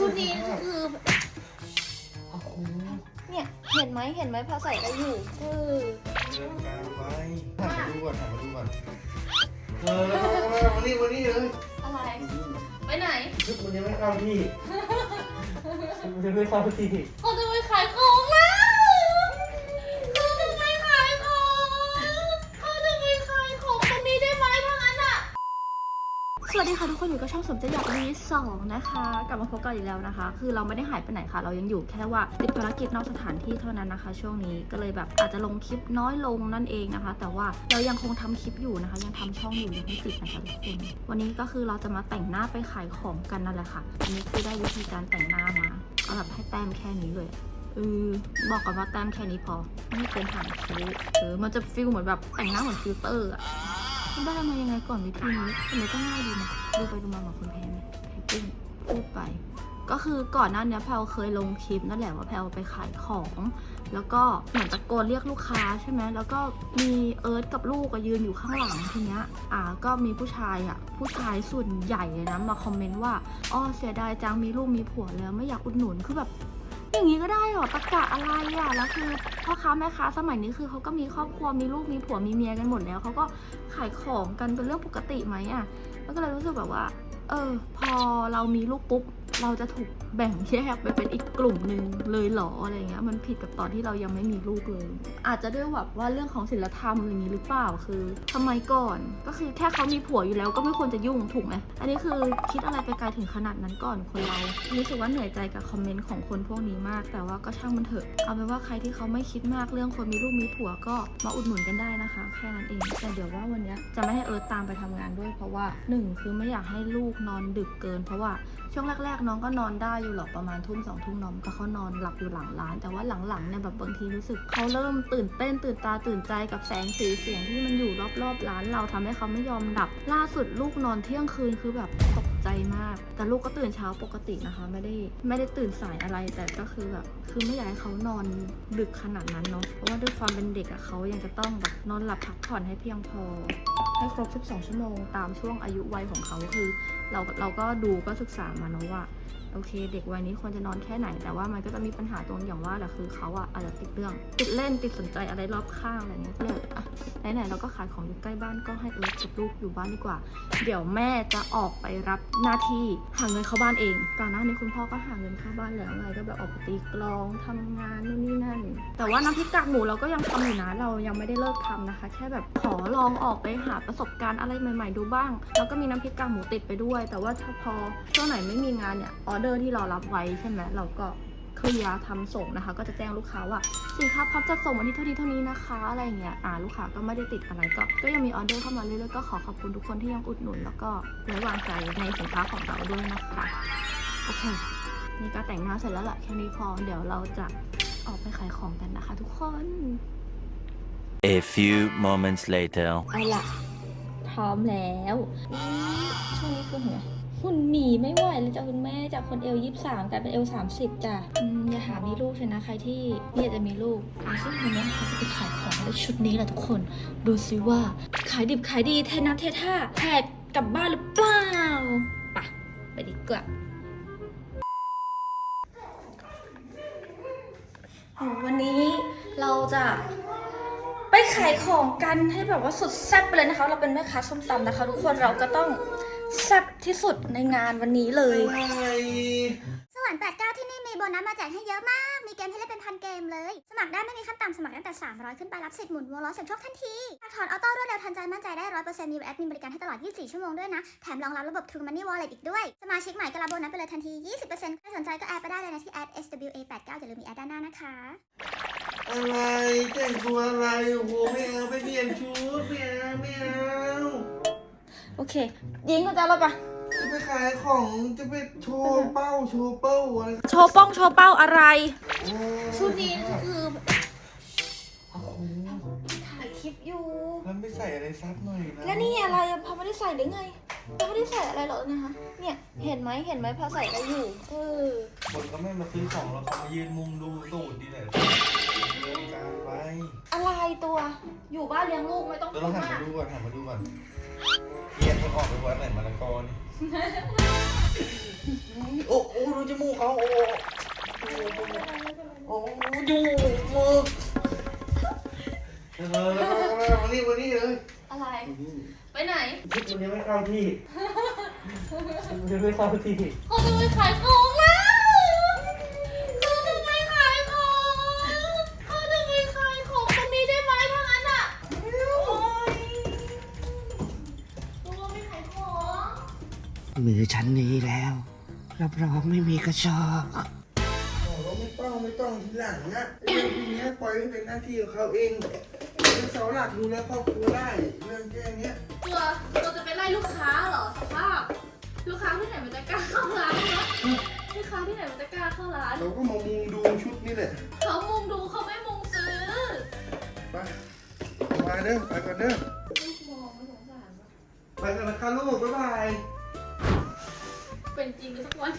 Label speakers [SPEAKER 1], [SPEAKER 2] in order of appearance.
[SPEAKER 1] ชุดนี้คือ
[SPEAKER 2] โอ้โห
[SPEAKER 1] เนี่ยเห็นไหมเห็นไหมพอใส่ได้อยู่เออ
[SPEAKER 2] เดินกลางไปหันมาดูก่อนหันมาดูก่อนเออมานี่มานี่เลย
[SPEAKER 1] อะไรไปไหน
[SPEAKER 2] ชุดมันยังไม่เข้าที่ชุดมันยังไม่เข้าที่
[SPEAKER 1] เขาจะไปขายของ วัสดีค่ะทุกคนอยู่กับช่องสมใจอยากมีสองนะคะ กลับมาพบกันอีกแล้วนะคะ คือเราไม่ได้หายไปไหนค่ะ เรายังอยู่แค่ว่าติดภารกิจนอกสถานที่เท่านั้นนะคะ ช่วงนี้ก็เลยแบบอาจจะลงคลิปน้อยลงนั่นเองนะคะ แต่ว่าเรายังคงทำคลิปอยู่นะคะ ยังทำช่องอยู่ยังไม่ติดนะคะทุกคนวันนี้ก็คือเราจะมาแต่งหน้าไปขายของกันนั่นแหละค่ะอันนี้คือได้วิธีการแต่งหน้ามาเอาแบบให้แต้มแค่นี้เลยเออบอกก่อนว่าแต้มแค่นี้พอไม่เกินผ่านคิ้วเออมันจะฟิลเหมือนแบบแต่งหน้าเหมือนฟิลเตอร์อะ คุณได้มายังไงก่อนวิธีนี้ทำไมก็ง่ายดีนะดูไปดูมาเหมือนคุณแพนแพนปิ้งพูดไป ก็คือก่อนหน้านี้แพลเคยลงคลิปนั่นแหละว่าแพลไปขายของ แล้วก็เหมือนตะโกนเรียกลูกค้าใช่ไหมแล้วก็มีเอิร์ธกับลูกอะยืนอยู่ข้างหลังทีเนี้ยอ่าก็มีผู้ชายอะผู้ชายส่วนใหญ่เลยนะมาคอมเมนต์ว่าอ๋อเสียดายจังมีลูกมีผัวแล้วไม่อยากอุดหนุนคือแบบ อย่างนี้ก็ได้เหรอตะกะอะไรอะแล้วคือพ่อค้าแม่ค้าสมัยนี้คือเขาก็มีครอบครัวมีลูกมีผัวมีเมียกันหมดแล้วเขาก็ขายของกันเป็นเรื่องปกติไหมอะแล้วก็เลยรู้สึกแบบว่า เออ พอเรามีลูกปุ๊บ เราจะถูกแบ่งแยกไปเป็นอีกกลุ่มหนึ่งเลยหรออะไรเงี้ยมันผิดกับตอนที่เรายังไม่มีลูกเลย อาจจะด้วยแบบว่าเรื่องของศีลธรรมอย่างนี้หรือเปล่าคือทำไมก่อนก็คือแค่เขามีผัวอยู่แล้วก็ไม่ควรจะยุ่งถูกไหมอันนี้คือคิดอะไรไปไกลถึงขนาดนั้นก่อนคนเรารู้สึกว่าเหนื่อยใจกับคอมเมนต์ของคนพวกนี้มาก แต่ว่าก็ช่างมันเถอะเอาเป็นว่าใครที่เขาไม่คิดมากเรื่องคนมีลูกมีผัวก็มาอุดหนุนกันได้นะคะแค่นั้นเองแต่เดี๋ยวว่าวันนี้จะไม่ให้เอิร์ธตามไปทำงานด้วยเพราะว่าหนึ่งคือไม่อยากให้ลูกนอนดึกเกิน เพราะว่าช่วงแรกๆน้องก็นอนได้อยู่หรอกประมาณทุ่มสองทุ่มน้องก็เขานอนหลับอยู่หลังร้าน แต่ว่าหลังๆเนี่ยแบบบางทีรู้สึกเขาเริ่มตื่นเต้นตื่นตาตื่นใจกับแสงสีเสียงที่มันอยู่รอบๆร้าน เราทำให้เขาไม่ยอมหลับ ล่าสุดลูกนอนเที่ยงคืนคือแบบตกใจมาก แต่ลูกก็ตื่นเช้าปกตินะคะ ไม่ได้ไม่ได้ตื่นสายอะไรแต่ก็คือแบบคือไม่อยากให้เขานอนดึกขนาดนั้นเนาะเพราะว่าด้วยความเป็นเด็กอะเขายังจะต้องแบบนอนหลับพักผ่อนให้เพียงพอ ให้ครบ 12 ชั่วโมงตามช่วงอายุวัยของเขาคือ เราเราก็ดูก็ศึกษามาเนาะว่า โอเค เด็กวัยนี้ควรจะนอนแค่ไหน แต่ว่ามันก็จะมีปัญหาตรงอย่างว่าแหละคือเขาอะอาจจะติดเรื่อง ติดเล่นติดสนใจอะไรรอบข้างอะไรเงี้ยเลยอะไหนๆเราก็ขายของอยู่ใกล้บ้านก็ให้เอิร์ธกับลูกอยู่บ้านดีกว่า เดี๋ยวแม่จะออกไปรับหน้าที่หาเงินเข้าบ้านเองก่อนหน้านี้คุณพ่อก็หาเงินเข้าบ้านแล้วไงก็แบบออกไปตีกลองทำงานนู่นนี่นั่น แต่ว่าน้ำพริกกากหมูเราก็ยังทำอยู่นะเรายังไม่ได้เลิกทำนะคะ แค่แบบขอลองออกไปหาประสบการณ์อะไรใหม่ ๆ ดูบ้าง แล้วก็มีน้ำพริกกากหมูติดไปด้วย แต่ว่าถ้าพอช่วงไหนไม่มีงานเนี่ยออเดอร์ที่เรารับไว้ใช่ไหมเราก็เคลียร์ทำส่งนะคะ ก็จะแจ้งลูกค้าว่าสินค้าพร้อมจะส่งวันที่เท่านี้เท่านี้นะคะอะไรอย่างเงี้ยอ่าลูกค้าก็ไม่ได้ติดอะไรก็ก็ยังมีออเดอร์เข้ามาเรื่อยๆก็ขอขอบคุณทุกคนที่ยังอุดหนุน แล้วก็ไว้วางใจในสินค้าของเราด้วยนะคะโอเคนี่ก็แต่งหน้าเสร็จแล้วแหละแค่นี้พอเดี๋ยวเราจะออกไปขายของกันนะคะ ทุกคน
[SPEAKER 3] A few moments later.
[SPEAKER 1] เอาล่ะพร้อมแล้วอุ๊ยช่วงนี้คือหัว หุ่นหมีไม่ไหวเลยจ้ะคุณแม่จากคนเอลยี่สามกลายเป็นเอลสามสิบจ้ะอืมอย่าหามีลูกเลยนะใครที่เนี่ยจะมีลูกอะซึ่งวันนี้เขาจะไปขายของในชุดนี้แหละทุกคน ดูซิว่าขายดิบขายดีเทน้ำเทท่าแหกกลับบ้านหรือเปล่าไปะไปดีกว่าโหวันนี้เราจะไปขายของกันให้แบบว่าสุดแซ่บไปเลยนะคะ เราเป็นแม่ค้าส้มตำนะคะ ทุกคนเราก็ต้อง แซ่บที่สุดในงานวันนี้เลย
[SPEAKER 2] อะไร
[SPEAKER 4] สวรรค์89 ที่นี่มีโบนัสมาแจกให้เยอะมาก มีเกมให้เล่นเป็นพันเกมเลย สมัครได้ไม่มีขั้นต่ำสมัครตั้งแต่ 300 ขึ้นไปรับสิทธิ์หมุนวงล้อเสียงโชคทันทีหากถอนออโต้รวดเร็วทันใจมั่นใจได้ 100%มีแอดมินบริการให้ตลอด 24 ชั่วโมงด้วยนะ แถมรองรับระบบ True Money Wallet อีกด้วย สมาชิกใหม่ก็รับโบนัสไปเลยทันที 20%ใครสนใจก็แอดไปได้เลยนะที่แอด SWA89 อย่าลืมมีแอดด้านหน้านะคะ
[SPEAKER 2] อะไรแต่งตัวอะไรโอ้โหไม่เอาไปเปลี่ยนชุดไม่เอาไม่เอา
[SPEAKER 1] โอเค ยิงก็จะเราปะ
[SPEAKER 2] จะไปขายของจะไปโชว์เป้าโชว์เป้าอะไร
[SPEAKER 1] โชว์ป้องโชว์เป้าอะไร
[SPEAKER 2] โอ้
[SPEAKER 1] ชุดนี้คือ
[SPEAKER 2] โอ้โห
[SPEAKER 1] ถ่ายคลิปอยู่
[SPEAKER 2] แล้วไม่ใส่อะไรซับหน่อยนะ
[SPEAKER 1] แล้วนี่อะไรอะพอไม่ได้ใส่หรือไงพอไม่ได้ใส่อะไรหรอกนะคะ เนี่ยเห็นไหมเห็นไหมพอใส่ได้อยู่ เออ
[SPEAKER 2] คนก็ไม่มาซื้อของแล้วเขามายืนมุงดูตูดดีแหละเดินกลางไป
[SPEAKER 1] อะไรตัว อยู่บ้านเลี้ยงลูกไม่ต้อง
[SPEAKER 2] เดี๋ยว
[SPEAKER 1] พู
[SPEAKER 2] เรา
[SPEAKER 1] ด
[SPEAKER 2] หัน
[SPEAKER 1] มาก
[SPEAKER 2] มาดูก่อนหันมาดูก่อน เกียนมันไปวัดไหนมาละกอนี่โอ้โหดูจมูกเขาโอ้โอ้จมูกมือเออมานี่มานี่เลย
[SPEAKER 1] อะไร ไปไหน
[SPEAKER 2] คิดมันยังไม่เข้าที่มันยังไม่เข้าที่
[SPEAKER 1] เขาจะไปขายของ มือ
[SPEAKER 5] ฉันนี้แล้ว รับรองไม่มีกระชอก
[SPEAKER 2] โอ้ไม่ต้องไม่ต้องทีหลังนะเรื่องทีนี้ปล่อยให้เป็นหน้าที่ของเขาเองเป็นเสาหลักดูแลครอบครัวได้เรื่องแค่เนี้ย
[SPEAKER 1] ตัวตัวจะไปไล่ลูกค้าเหรอสภาพ ลูกค้าที่ไหนมันจะกล้าเข้าร้านวะลูกค้าที่ไหนมันจะกล้าเข้าร้าน
[SPEAKER 2] เราก็มามุงดูชุดนี่แหละ
[SPEAKER 1] เขามุงดูเขาไม่มุงซื้อ
[SPEAKER 2] ไปมาเด้อไปก่อนเด้อ
[SPEAKER 1] ลูกมองไม่สงสารวะ
[SPEAKER 2] ไปกันนะคะลูกบ๊ายบาย
[SPEAKER 1] เป็นจริงสักวัน